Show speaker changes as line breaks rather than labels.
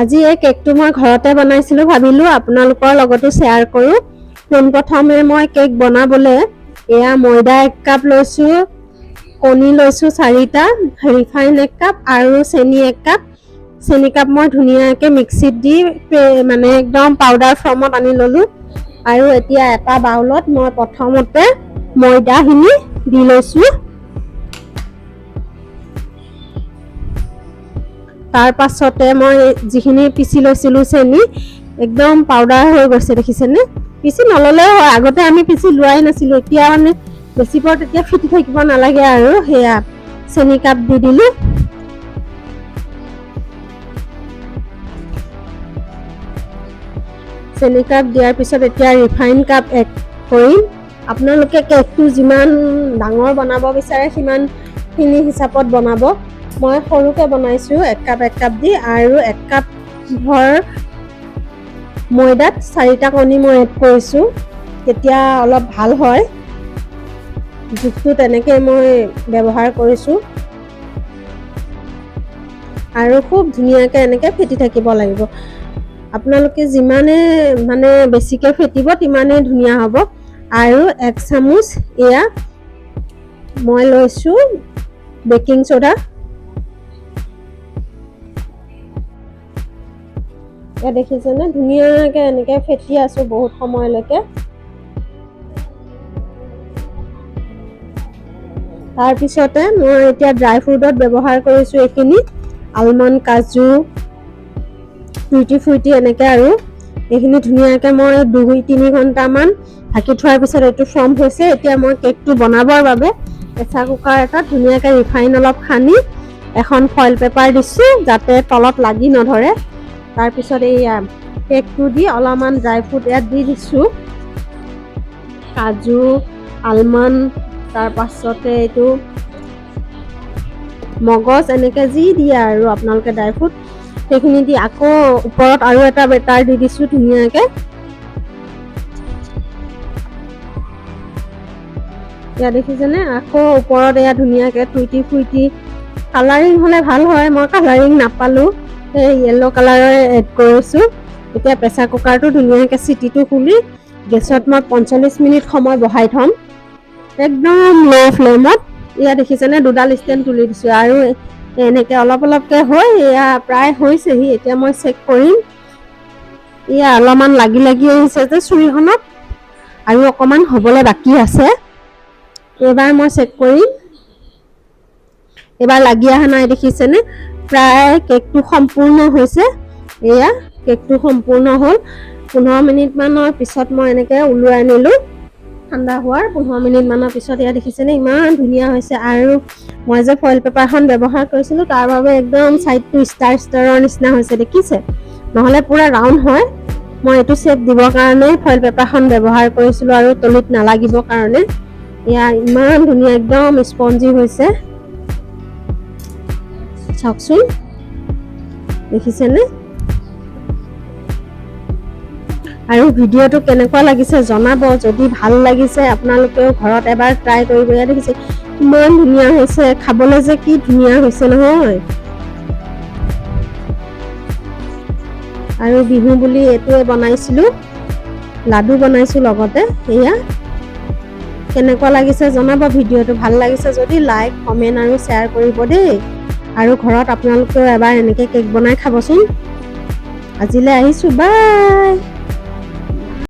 আজি এই কেকটো মই ঘৰতে বনাইছিলোঁ। ভাবিলোঁ আপোনালোকৰ লগতো শ্বেয়াৰ কৰোঁ। পোনপ্ৰথমে মই কেক বনাবলৈ এয়া ময়দা এক কাপ লৈছোঁ কণী লৈছোঁ চাৰিটা ৰিফাইন এক কাপ আৰু চেনি এক কাপ। চেনি কাপ মই ধুনীয়াকৈ মিক্সিত দি মানে একদম পাউডাৰ ফৰ্মত আনি ল'লোঁ। আৰু এতিয়া এটা বাউলত মই প্ৰথমতে ময়দাখিনি দি লৈছোঁ। তাৰ পাছতে মই যিখিনি পিচি লৈছিলোঁ চেনি, একদম পাউডাৰ হৈ গৈছে, দেখিছেনে? পিচি নল'লেও হয়, আগতে আমি পিচি লোৱাই নাছিলোঁ, এতিয়া মানে বেছি পৰ তেতিয়া ফিটি থাকিব নালাগে আৰু, সেয়া চেনি কাপ দি দিলোঁ। চেনি কাপ দিয়াৰ পিছত এতিয়া ৰিফাইন কাপ এড কৰিম। আপোনালোকে কেকটো যিমান ডাঙৰ বনাব বিচাৰে, সিমানখিনি হিচাপত বনাব। মই সৰুকৈ বনাইছোঁ এক কাপ এক কাপ দি আৰু এক কাপ ভৰ ময়দাত চাৰিটা কণী মই এড কৰিছোঁ। তেতিয়া অলপ ভাল হয়। জোখটো তেনেকৈ মই ব্যৱহাৰ কৰিছোঁ। আৰু খুব ধুনীয়াকৈ এনেকৈ ফেটি থাকিব লাগিব। আপোনালোকে যিমানে মানে বেছিকৈ ফেটিব তিমানেই ধুনীয়া হ'ব। আৰু এক চামুচ এয়া মই লৈছোঁ বেকিং চ'ডা। দেখিছেনে? ধুনীয়াকৈ এনেকৈ ফেটি আছোঁ বহুত সময়লৈকে। তাৰপিছতে মই এতিয়া ড্ৰাই ফ্ৰুটত ব্যৱহাৰ কৰিছোঁ এইখিনি। আলমণ্ড কাজু টুইটি ফুইটি এনেকৈ আৰু। এইখিনি ধুনীয়াকৈ মই দুই তিনি ঘণ্টামান ঢাকি থোৱাৰ পিছত এইটো ফৰ্ম হৈছে। এতিয়া মই কেকটো বনাবৰ বাবে প্ৰেছাৰ কুকাৰ এটাত ধুনীয়াকৈ ৰিফাইন অলপ সানি এখন ফইল পেপাৰ দিছোঁ যাতে তলত লাগি নধৰে। তাৰপিছত এইয়া কেকটো দি অলপমান ড্ৰাই ফ্ৰুট ইয়াত দি দিছোঁ। কাজু আলমণ্ড তাৰ পাছতে এইটো মগজ, এনেকৈ যি দিয়ে আৰু আপোনালোকে ড্ৰাই ফ্ৰুট সেইখিনি দি আকৌ ওপৰত আৰু এটা বেটাৰ দি দিছোঁ ধুনীয়াকৈ। এয়া দেখিছেনে? আকৌ ওপৰত এয়া ধুনীয়াকৈ টুইটি ফুইটি কালাৰিং হ'লে ভালো হয়, মই কালাৰিং নাপালোঁ। য়েল্ল' কালাৰৰ এড কৰিছোঁ। এতিয়া প্ৰেছাৰ কুকাৰটো ধুনীয়াকৈ চিটিটো খুলি গেছত মই পঞ্চল্লিছ মিনিট সময় বহাই থ'ম। একদম ল' ফ্লেমত এয়া দেখিছেনে দুডাল ষ্টেণ্ড তুলি দিছোঁ আৰু এনেকৈ অলপ অলপকৈ হৈ এয়া প্ৰায় হৈছেহি এতিয়া মই চেক কৰিম। এয়া অলপমান লাগি লাগি আহিছে যে চুৰিখনত। আৰু অকণমান হ'বলৈ বাকী আছে। এইবাৰ মই চেক কৰিম। এইবাৰ লাগি অহা নাই দেখিছেনে? প্ৰায় কেকটো সম্পূৰ্ণ হৈছে। এয়া কেকটো সম্পূৰ্ণ হ'ল। পোন্ধৰ মিনিটমানৰ পিছত মই এনেকৈ ওলোৱাই আনিলোঁ ঠাণ্ডা হোৱাৰ পোন্ধৰ মিনিটমানৰ পিছত এয়া দেখিছেনে? ইমান ধুনীয়া হৈছে। আৰু মই যে ফইল পেপাৰখন ব্যৱহাৰ কৰিছিলোঁ তাৰ বাবে একদম ছাইডটো ষ্টাৰ ষ্টাৰৰ নিচিনা হৈছে দেখিছে? নহ'লে পূৰা ৰাউণ্ড হয়। মই এইটো শ্বেপ দিবৰ কাৰণে ফইল পেপাৰখন ব্যৱহাৰ কৰিছিলোঁ আৰু তলিত নালাগিবৰ কাৰণে। এয়া ইমান ধুনীয়া একদম স্পঞ্জি হৈছে। চাওকচোন দেখিছেনে? আৰু ভিডিঅ'টো কেনেকুৱা লাগিছে জনাব যদি ভাল লাগিছে আপোনালোকেও ঘৰত এবাৰ ট্ৰাই কৰিব ইয়াত দেখিছে ইমান ধুনীয়া হৈছে খাবলৈ যে কি ধুনীয়া হৈছে নহয়। আৰু বিহু বুলি এইটোৱে বনাইছিলোঁ লাডু বনাইছোঁ লগতে এয়া। কেনেকুৱা লাগিছে জনাব ভিডিঅ'টো ভাল লাগিছে যদি লাইক কমেণ্ট আৰু শ্বেয়াৰ কৰিব দেই। আৰু ঘৰত আপোনালোকেও এবাৰ এনেকৈ কেক বনাই খাবচোন। আজিলৈ আহিছোঁ বাই!